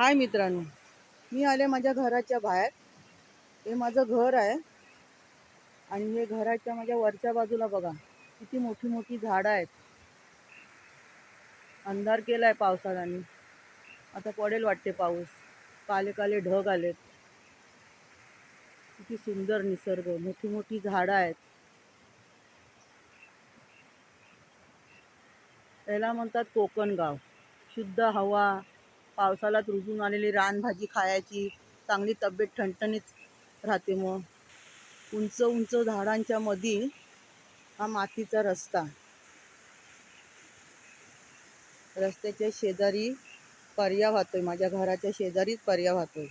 हाय मित्रांनो. मी आले माझ्या घराच्या बाहेर. हे माझं घर आहे. आणि हे घराच्या माझ्या वरच्या बाजूला बघा किती मोठी मोठी झाडं आहेत. अंधार केला आहे पावसाळ्याने. आता पडेल वाटते पाऊस. काले काले ढग आलेत. किती सुंदर निसर्ग मोठी मोठी झाडं आहेत. त्याला म्हणतात कोकण गाव. शुद्ध हवा पावसाळ्यात रुजून आलेली रानभाजी खायची चांगली तब्येत ठणठणीत राहते मग. उंच उंच झाडांच्या मधी हा मातीचा रस्ता. रस्त्याच्या शेजारी पर्या वाहतोय माझ्या घराच्या शेजारीच पर्या वाहतोय.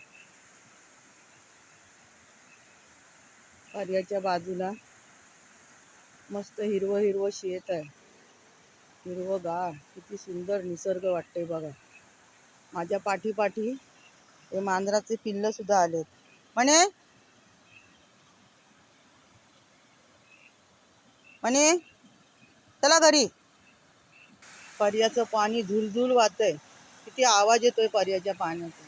पर्याच्या बाजूला मस्त हिरवं हिरवं शेत आहे. हिरवं गार किती सुंदर निसर्ग वाटतंय बघा. माझ्या पाठीपाठी हे मांजराचे पिल्ल सुद्धा आलेत. म्हणे म्हणे चला घरी. पर्याचं पाणी झुलझुल वाहतंय. किती आवाज येतोय पर्याच्या पाण्याचा.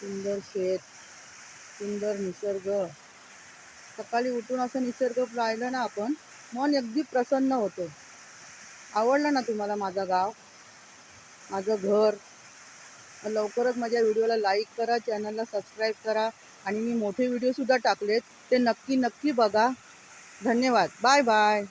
सुंदर शेत सुंदर निसर्ग. सकाळी उठून असं निसर्ग पाहिलं ना आपण मन अगदी प्रसन्न होतं. आवडलं ना तुम्हाला माझा गाव? माझं घर. लवकरच माझ्या व्हिडिओला लाईक करा चॅनलला सबस्क्राईब करा आणि मी मोठे व्हिडिओसुद्धा टाकलेत. ते नक्की नक्की बघा. धन्यवाद. Bye bye